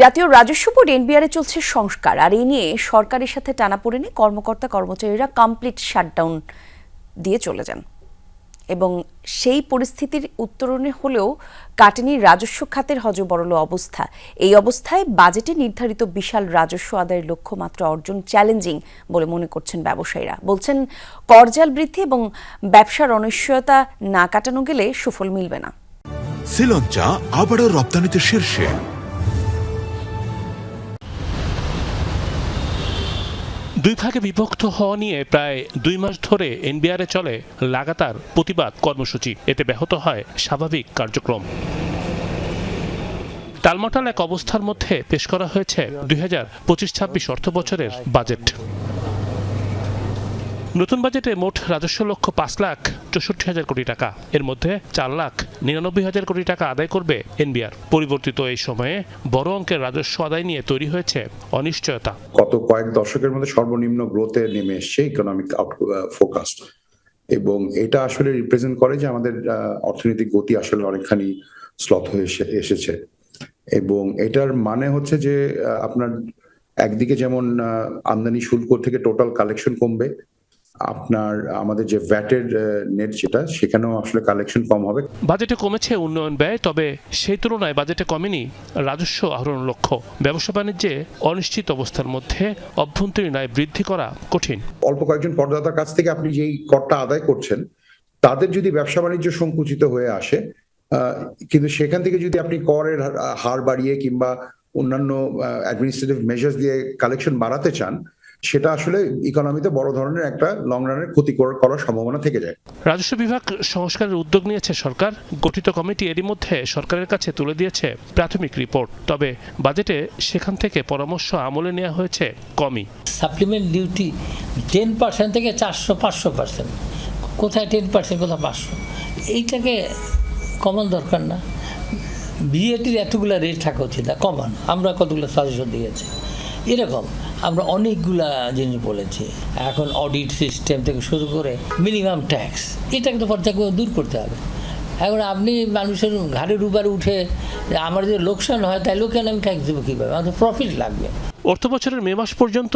জাতীয় রাজস্ব বোর্ড এনবিআরে চলছে সংস্কার, আর এই নিয়ে সরকারের সাথে টানাপোড়েনে কর্মকর্তা কর্মচারীরা কমপ্লিট শাটডাউন দিয়ে চলে যান। এবং সেই পরিস্থিতির উত্তরণে হলেও কাটেনি রাজস্ব খাতের হজবরল অবস্থা। এই অবস্থায় বাজেটে নির্ধারিত বিশাল রাজস্ব আদায়ের লক্ষ্যমাত্রা অর্জন চ্যালেঞ্জিং বলে মনে করছেন ব্যবসায়ীরা। বলছেন করজাল বৃদ্ধি এবং ব্যবসার অনিশ্চয়তা না কাটানো গেলে সুফল মিলবে না। শ্রীলঞ্চা আবারও রপ্তানিতে শীর্ষে। দুই ভাগে বিভক্ত হওয়া নিয়ে প্রায় দুই মাস ধরে এনবিআরে চলে লাগাতার প্রতিবাদ কর্মসূচি। এতে ব্যাহত হয় স্বাভাবিক কার্যক্রম। টালমাটাল এক অবস্থার মধ্যে পেশ করা হয়েছে দুই হাজার পঁচিশ ছাব্বিশ অর্থ বছরের বাজেট। নতুন বাজেটে মোট রাজস্ব লক্ষ্য পাঁচ লাখ চৌষট্টি হাজার কোটি টাকা। এর মধ্যে চার লাখ নিরানব্বই হাজার কোটি টাকা আদায় করবে এনবিআর। পরিবর্তিত এই সময়ে বড় অঙ্কের রাজস্ব আদায় নিয়ে তৈরি হয়েছে অনিশ্চয়তা। গত কয়েক দশকের মধ্যে সর্বনিম্ন গ্রোথে নেমে এসছে ইকোনমিক ফোকাস্ট এবং এটা আসলে রিপ্রেজেন্ট করে যে আমাদের অর্থনৈতিক গতি আসলে অনেকখানি স্লথ হয়ে এসে- এসেছে। এবং এটার মানে হচ্ছে যে আপনার একদিকে যেমন আমদানি শুল্ক থেকে টোটাল কালেকশন কমবে আপনার আমাদের যে ভ্যাটের নেট যেটা সেখানেও আসলে কালেকশন কম হবে। বাজেটে কমেছে উন্নয়ন ব্যয় তবে সেই তুলনায় বাজেটে কমেনি রাজস্ব আহরণ লক্ষ্য। ব্যবসা বাণিজ্যে অনিশ্চিত অবস্থার মধ্যে অভ্যন্তরীণ আয় বৃদ্ধি করা কঠিন। অল্প কয়েকজন করদাতার কাছ থেকে আপনি যেই করটা আদায় করছেন তাদের যদি ব্যবসা বাণিজ্য সংকুচিত হয়ে আসে কিন্তু সেখান থেকে যদি আপনি করের হার- হার বাড়িয়ে কিংবা অন্যান্য অ্যাডমিনিস্ট্রেটিভ মেজার্স দিয়ে কালেকশন বাড়াতে চান সেটা আসলে ইকোনমিতে বড় ধরনের একটা লং রানের ক্ষতি করার সম্ভাবনা থেকে যায়। রাজস্ব বিভাগ সংস্কারের উদ্যোগ নিয়েছে সরকার। গঠিত কমিটি এরই মধ্যে সরকারের কাছে তুলে দিয়েছে প্রাথমিক রিপোর্ট। তবে বাজেটে সেখান থেকে পরামর্শ আমলে নেওয়া হয়েছে কমই। সাপ্লিমেন্ট ডিউটি টেন পার্সেন্ট থেকে চারশো পাঁচশো পার্সেন্ট কোথায় টেন পার্সেন্ট কোথায় পাঁচশো? এইটাকে কমান দরকার না। বিএটির এতগুলো রেট থাকা উচিত না। কমান আমরা কতগুলো সাজেশন দিয়েছি। এরকম। আমরা অনেকগুলা জিনিস বলেছি। এখন অডিট সিস্টেম থেকে শুরু করে মিনিমাম ট্যাক্স এটাকে তো পর্যায়ে দূর করতে হবে। এখন আপনি মানুষের ঘাড়ের উপরে উঠে আমার যদি লোকসান হয় তাই লোকের আমি ট্যাক্স দেবো কীভাবে? আমার প্রফিট লাগবে। অর্থ বছরের মে মাস পর্যন্ত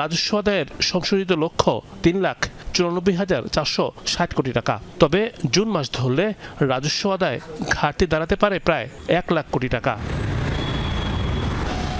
রাজস্ব আদায়ের সংশোধিত লক্ষ্য তিন লাখ চুরানব্বই হাজার চারশো ষাট কোটি টাকা। তবে জুন মাস ধরলে রাজস্ব আদায় ঘাটতি দাঁড়াতে পারে প্রায় এক লাখ কোটি টাকা।